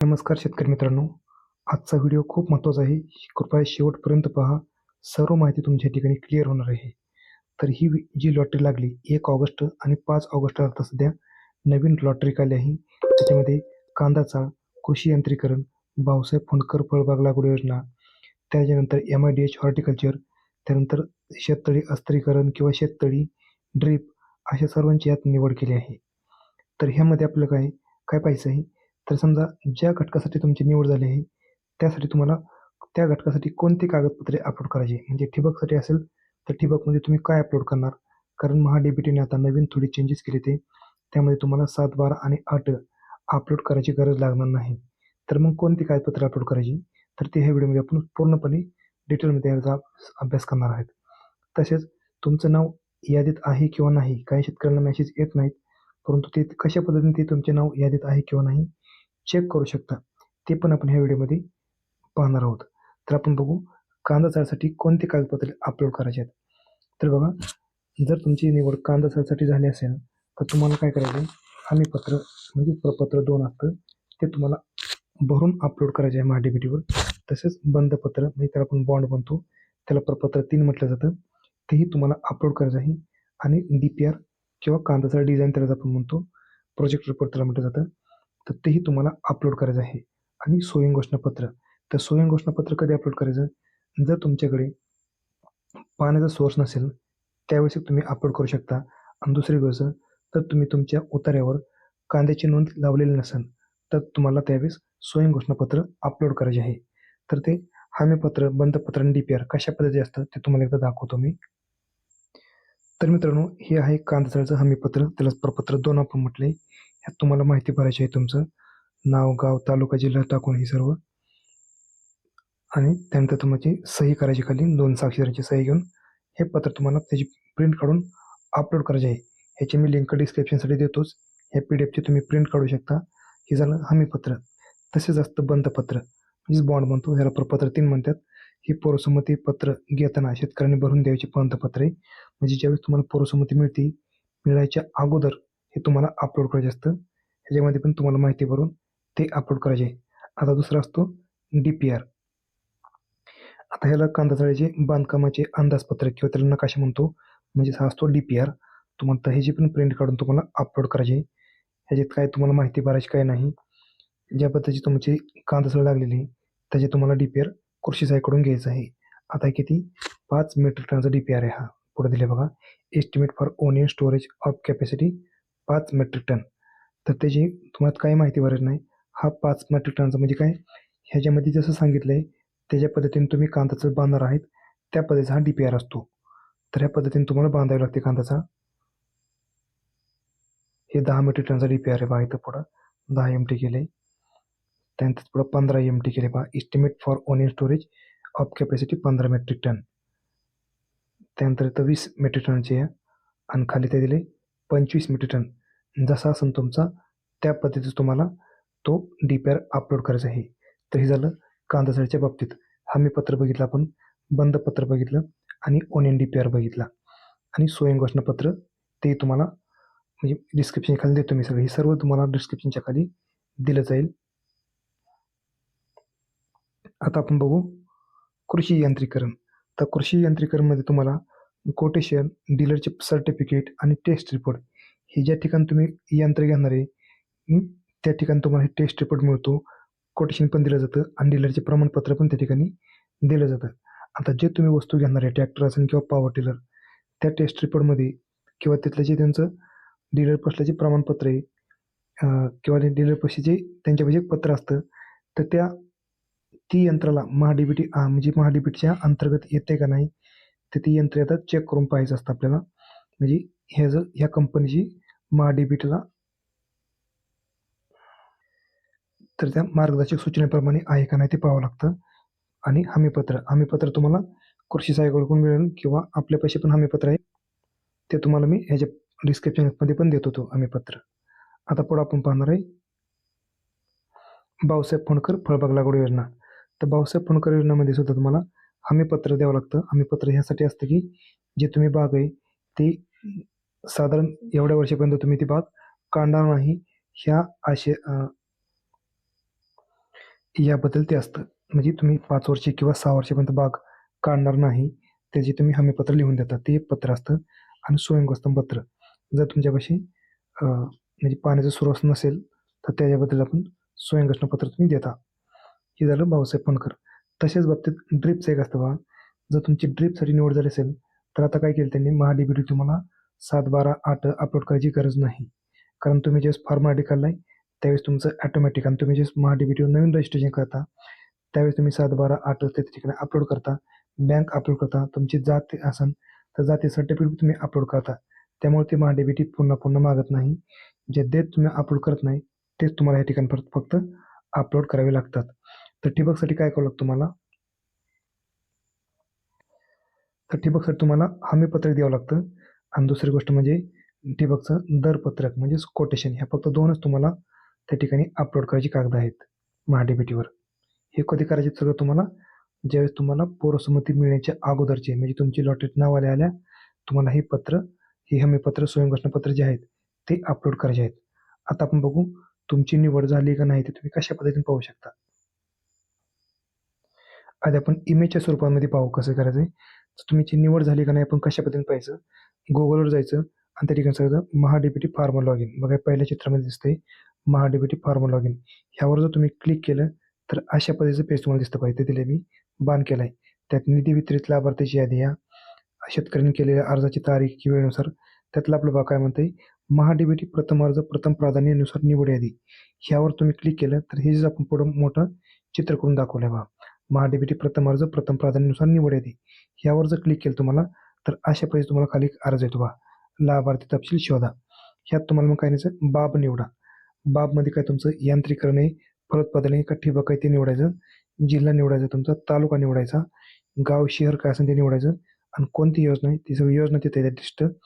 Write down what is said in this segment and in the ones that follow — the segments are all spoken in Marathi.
नमस्कार शेतकरी मित्रांनो. आजचा व्हिडिओ खूप महत्त्वाचा आहे. कृपया शेवटपर्यंत पहा. सर्व माहिती तुमच्या ठिकाणी क्लिअर होणार आहे. तर ही जी लॉटरी लागली एक ऑगस्ट आणि पाच ऑगस्ट आता सध्या नवीन लॉटरी काढली आहे. त्याच्यामध्ये कांदा चाळ कृषी यांत्रिकरण भाऊसाहेब फुंडकर फळबाग लागवड योजना त्याच्यानंतर M I D H horticulture त्यानंतर शेततळी अस्त्रीकरण किंवा शेततळी ड्रीप अशा सर्वांची यात निवड केली आहे. तर ह्यामध्ये आपलं काय काय पाहिजे आहे? तर समजा ज्या घटकासाठी तुमची निवड झाली आहे त्यासाठी तुम्हाला त्या घटकासाठी कोणती कागदपत्रे अपलोड करायची? म्हणजे ठिबकसाठी असेल तर ठिबकमध्ये तुम्ही काय अपलोड करणार? कारण महाडीबीटीने आता नवीन थोडी चेंजेस केले ते. त्यामध्ये तुम्हाला सात बारा आणि आठ अपलोड करायची गरज लागणार नाही. तर मग कोणती कागदपत्रे अपलोड करायची? तर ते ह्या व्हिडिओमध्ये आपण पूर्णपणे डिटेलमध्ये याचा अभ्यास करणार आहेत. तसेच तुमचं नाव यादीत आहे किंवा नाही? काही शेतकऱ्यांना मेसेज येत नाहीत परंतु ते कशा पद्धतीने ते तुमचे नाव यादीत आहे किंवा नाही? चेक करू शकता. ते पण आपण ह्या व्हिडिओमध्ये पाहणार आहोत. तर आपण बघू कांदा चाळसाठी कोणते कागदपत्रे अपलोड करायचे आहेत? तर बघा जर तुमची निवड कांदा चाळसाठी झाली असेल तर तुम्हाला काय करायचं आहे? हमीपत्र म्हणजे प्रपत्र दोन असतं ते तुम्हाला भरून अपलोड करायचे आहे महाडीबीटीवर तसेच बंधपत्र म्हणजे त्याला आपण बॉन्ड बनतो त्याला प्रपत्र तीन म्हटलं जातं. तेही तुम्हाला अपलोड करायचं आहे. आणि डी पी आर किंवा कांदाचा डिझाईन त्याला आपण म्हणतो. प्रोजेक्ट रिपोर्ट त्याला म्हटलं जातं. तर तेही तुम्हाला अपलोड करायचं आहे. आणि स्वयं घोषणापत्र. तर स्वयं घोषणापत्र कधी अपलोड करायचं? जर तुमच्याकडे पाण्याचा सोर्स नसेल त्यावेळेस तुम्ही अपलोड करू शकता. आणि दुसरी गोष्ट तर तुम्ही तुमच्या उतार्यावर कांद्याची नोंद लावलेली नसेल तर तुम्हाला त्यावेळेस स्वयं घोषणापत्र अपलोड करायचे आहे. तर ते हमीपत्र बंधपत्र आणि डी पी आर कशा पद्धती असतं ते तुम्हाला एकदा दाखवतो मी. तर मित्रांनो हे आहे कांदाचाळचं हमीपत्र त्याला प्रपत्र दोन आपण म्हटले. तुम्हाला माहिती भरायची आहे तुमचं. नाव गाव तालुका जिल्हा टाकून हे सर्व. आणि त्यानंतर तुमची सही करायची खाली. दोन साक्षीदारांची सही घेऊन हे पत्र तुम्हाला त्याची प्रिंट काढून अपलोड करायचे आहे. ह्याची मी लिंक डिस्क्रिप्शनसाठी देतोच. ह्या पी डी एफची तुम्ही प्रिंट काढू शकता. हे झालं हमीपत्र तसेच असतं बंधपत्र म्हणजेच बॉन्ड म्हणतो. ह्याला प्रपत्र तीन म्हणतात. ही पौरसंमती पत्र घेताना शेतकऱ्यांनी भरून द्यायची बंधपत्रे म्हणजे ज्यावेळेस तुम्हाला पौरसंमती मिळते मिळायच्या अगोदर हे तुम्हाला अपलोड करायचे असतं. ह्याच्यामध्ये पण तुम्हाला माहिती भरून ते अपलोड करायचे आहे. आता दुसरा असतो डी पी आर आता ह्याला कांदाचाळीचे बांधकामाचे अंदाजपत्रक किंवा त्याला नकाशा म्हणतो म्हणजे हा असतो डी पी आर तुम्हाला तर ह्याची पण प्रिंट काढून तुम्हाला अपलोड करायची आहे ह्याच्यात काय तुम्हाला माहिती भरायची काय नाही. ज्या पद्धतीची तुमची कांदाचाळ लागलेली आहे त्याचे तुम्हाला डी पी आर कृषी घ्यायचं आहे. आता हे किती? पाच मेट्रिक टनचा डी पी आर आहे हा. पुढे दिले बघा. Estimate for onion storage of capacity पाच मेट्रिक टन तर त्याची तुम्हाला काही माहिती भरत नाही. हा पाच मेट्रिक टनचा म्हणजे काय? ह्याच्यामध्ये जसं सांगितलं आहे त्याच्या पद्धतीने तुम्ही कांदाचं बांधणार आहेत त्या पद्धतीचा हा डी पी आर असतो. तर ह्या पद्धतीने तुम्हाला बांधावी लागते कांदाचा हे दहा मेट्रिक टनचा डी पी आर आहे बा इथं पुढं. दहा एम टी केले त्यानंतर पुढं पंधरा एम टी केले बा estimate for onion storage of capacity पंधरा मेट्रिक टन त्यानंतर इथं वीस मेट्रिक टनचे आहे. आणि खाली ते दिले पंचवीस मेट्रिक टन जसा असेल तुमचा त्या पद्धतीचं तुम्हाला तो डी पी आर अपलोड करायचा आहे. तर हे झालं कांदासाळीच्या बाबतीत. हमीपत्र बघितलं आपण बंधपत्र बघितलं आणि ओनियन डी पी आर बघितला. आणि स्वयं घोषणापत्र ते तुम्हाला म्हणजे डिस्क्रिप्शन खाली देतो मी सगळं. हे सर्व तुम्हाला डिस्क्रिप्शनच्या खाली दिलं जाईल. आता आपण बघू कृषी यांत्रिकरण तर कृषी यांत्रिकरणमध्ये तुम्हाला कोटेशन डीलरचे सर्टिफिकेट आणि टेस्ट रिपोर्ट हे ज्या ठिकाणी तुम्ही यंत्र घेणार आहे त्या ठिकाणी तुम्हाला हे टेस्ट रिपोर्ट मिळतो. कोटेशन पण दिलं जातं आणि डीलरचे प्रमाणपत्र पण त्या ठिकाणी दिलं जातं. आता जे तुम्ही वस्तू घेणार आहे ट्रॅक्टर असेल किंवा पॉवर टिलर त्या टेस्ट रिपोर्टमध्ये किंवा तिथलं जे त्यांचं डीलर पसल्याचे प्रमाणपत्र आहे किंवा डीलर पशीचे त्यांच्यापाशी एक पत्र असतं तर त्या ती यंत्राला महाडीबीटी म्हणजे महाडीबीटीच्या अंतर्गत येते का नाही तर ती यंत्र आता चेक करून पाहायचं असतं आपल्याला. म्हणजे ह्या जर ह्या कंपनीची महाडीबीटीला. तर त्या मार्गदर्शक सूचनेप्रमाणे आहे का नाही ते पाहावं लागतं. आणि हमीपत्र. हमीपत्र तुम्हाला कृषी सहाय्यकडून मिळेल किंवा आपले पैसे पण हमीपत्र आहे ते तुम्हाला मी ह्याच्या डिस्क्रिप्शनमध्ये पण देतो तो हमीपत्र. आता पुढं आपण पाहणार आहे. भाऊसाहेब फोंडकर फळबाग लागवड योजना. तर भाऊसाहेब फोंडकर योजनेमध्ये सुद्धा तुम्हाला हमीपत्र द्यावं लागतं. हमीपत्र ह्यासाठी असतं की जे तुम्ही बाग आहे ती साधारण एवढ्या वर्षापर्यंत तुम्ही ती बाग काढणार नाही. ह्या आशे याबद्दल ते असतं. म्हणजे तुम्ही पाच वर्षे किंवा सहा वर्षापर्यंत बाग काढणार नाही. त्याची तुम्ही हमीपत्र लिहून देता ते पत्र असतं. आणि स्वयंगोस्तम पत्र. जर तुमच्यापाशी म्हणजे पाण्याचा स्रोत नसेल तर त्याच्याबद्दल आपण स्वयंघोषण पत्र तुम्ही देता. हे झालं भाऊसाहेब पणकर. तशाच बाबतीत ड्रिपचं एक असतं बा. जर तुमची ड्रिपसाठी निवड झाली असेल तर आता काय केलं त्यांनी? महाडीबीडी तुम्हाला सात बारा आठ अपलोड करायची गरज नाही. कारण तुम्ही ज्यावेळेस फॉर्मॅलिटी काढलाय त्यावेळेस तुमचं ॲटोमॅटिक आणि तुम्ही ज्यावेळेस महाडीबीटीवर नवीन रजिस्ट्रेशन करता त्यावेळेस तुम्ही सात बारा आठ त्या ठिकाणी अपलोड करता बँक अपलोड करता तुमची जात असन तर जाती सर्टिफिकेट तुम्ही अपलोड करता. त्यामुळे ते महाडीबीटी पुन्हा पुन्हा मागत नाही. जे डेट तुम्ही अपलोड करत नाही तेच तुम्हाला या ठिकाणी परत फक्त अपलोड करावे लागतात. तर ठिबकसाठी काय करावं लागतं तुम्हाला? तर ठिबकसाठी तुम्हाला हमीपत्रक द्यावं लागतं. आणि दुसरी गोष्ट म्हणजे ठिबकचं दरपत्रक म्हणजेच कोटेशन ह्या फक्त दोनच तुम्हाला त्या ठिकाणी अपलोड करायची कागद आहेत महाडीबीटीवर. हे कधी करायचे सगळं तुम्हाला? ज्यावेळेस तुम्हाला पूर्वसंमती मिळण्याच्या अगोदरचे म्हणजे तुमची लॉटरीत नाव आल्या आल्या तुम्हाला हे पत्र हे हमीपत्र स्वयंघोषणापत्र जे आहेत ते अपलोड करायचे आहेत. आता आपण बघू तुमची निवड झाली का नाही ते तुम्ही कशा पद्धतीने पाहू शकता? आधी आपण इमेजच्या स्वरूपामध्ये पाहू कसं करायचं तर तुमची निवड झाली का नाही आपण कशा पद्धतीने पाहायचं? गुगलवर जायचं आणि त्या ठिकाणी सांगायचं महाडीबीटी फार्मा लॉग इन बघा पहिल्या चित्रामध्ये दिसतंय महाडीबीटी फार्मा लॉग इन ह्यावर जर तुम्ही क्लिक केलं तर अशा पद्धतीचं पेज तुम्हाला दिसतं पाहिजे तिथे मी बान केलं आहे त्यात निधी वितरित लाभार्थीची यादी या. शेतकऱ्यांनी केलेल्या अर्जाची तारीख किंवा वेळेनुसार. त्यातलं आपलं बघा काय म्हणतंय महाडीबीटी प्रथम अर्ज प्रथम प्राधान्यानुसार निवड यादी. ह्यावर तुम्ही क्लिक केलं तर हे जे आपण पुढं मोठं चित्र करून दाखवलं आहे बघा. महाडीबीटी प्रथम अर्ज प्रथम प्राधान्यानुसार निवड येते. ह्यावर जर क्लिक केलं तुम्हाला तर अशा पैसे तुम्हाला खाली अर्ज येतो बघा. लाभार्थी तपशील शोधा. ह्यात तुम्हाला मग काय नाही बाब निवडा. बाबमध्ये काय तुमचं? यांत्रिकरण आहे फलोत्पादन आहे का ठिबक आहे ते निवडायचं. जिल्हा निवडायचा तुमचा तालुका निवडायचा. गाव शहर काय असेल ते निवडायचं. आणि कोणती योजना आहे? ती सगळी योजना तिथे दिसतं. लिस्ट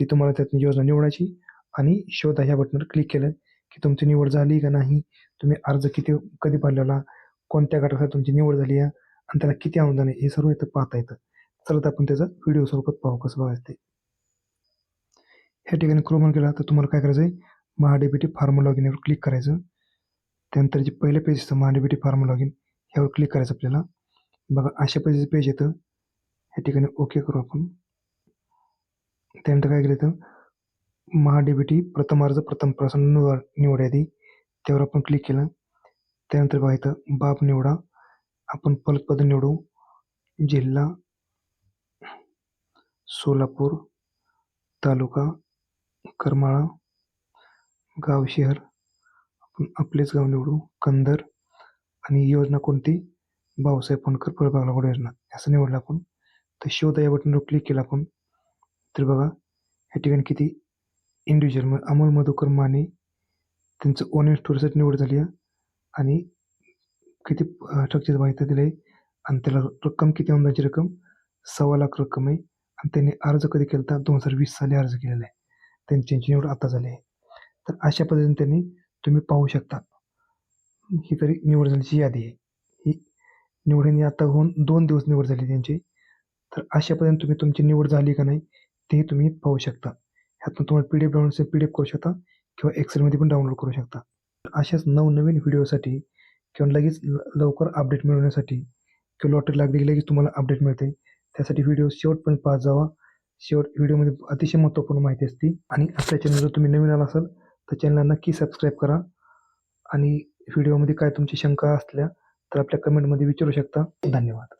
ती तुम्हाला त्यातून योजना निवडायची. आणि शोधा ह्या बटनवर क्लिक केलं की तुमची निवड झाली का नाही? तुम्ही अर्ज किती कधी भरलेला? कोणत्या गटासाठी तुमची निवड झाली आहे आणि त्याला किती अनुदान आहे हे सर्व इथं पाहता येतं. चला तर आपण त्याचा व्हिडिओ स्वरूपात पाहू कसं बघायचं ते. ह्या ठिकाणी क्रोमन केला तर तुम्हाला काय करायचं आहे महाडीबीटी फार्म लॉग इनवर क्लिक करायचं. त्यानंतर जे पहिलं पेज असतं महाडीबीटी फार्म लॉग इन ह्यावर क्लिक करायचं आपल्याला. बघा अशा पद्धतीचं पेज येतं. ह्या ठिकाणी ओके करू आपण. त्यानंतर काय केलं तर महाडीबीटी प्रथम अर्ज प्रथम प्रसन्न निवड निवड यादी. त्यावर आपण क्लिक केलं. त्यानंतर बघा इथं बाब निवडा. आपण फलपद निवडू. जिल्हा सोलापूर तालुका करमाळा गाव शहर. आपण आपलेच गाव निवडू. कंदर आणि योजना कोणती? भाऊसाहेब फणकर फळबाग लागवड योजना. असं निवडलं आपण. तर शोध या बटनवर क्लिक केलं आपण. तर बघा ह्या ठिकाणी किती इंडिव्हिज्युअल अमोल मधुकर माने त्यांचं ओन स्टोरीसाठी निवड झाली आहे. आणि किती ट्रकची माहिती दिली आहे. आणि त्याला रक्कम किती अनुदानाची रक्कम? सव्वा लाख रक्कम आहे. आणि त्यांनी अर्ज कधी केला होता दोन हजार वीस साली अर्ज केलेला आहे. त्यांची निवड आता झाली आहे. तर अशा पद्धतीने त्यांनी तुम्ही पाहू शकता. ही तरी निवड झाल्याची यादी आहे. ही निवडीने आता होऊन दोन दिवस निवड झाली त्यांची. तर अशा पद्धतीने तुम्ही तुमची निवड झाली का नाही ते तुम्ही पाहू शकता. ह्यातून तुम्हाला P D F download P D F करू शकता किंवा एक्सेलमध्ये पण डाउनलोड करू शकता. अशाच नवनवीन व्हिडिओसाठी किंवा लगेच ल- लवकर अपडेट मिळवण्यासाठी किंवा लॉटरी लागली की लगेच तुम्हाला अपडेट मिळते. त्यासाठी व्हिडिओ शेवटपर्यंत पाहत जावा. शेवट व्हिडिओमध्ये अतिशय महत्त्वपूर्ण माहिती असते. आणि आपल्या चॅनल जर तुम्ही नवीन आला असाल तर चॅनलला नक्की सबस्क्राईब करा. आणि व्हिडिओमध्ये काय तुमची शंका असल्या तर आपल्या कमेंटमध्ये विचारू शकता. धन्यवाद.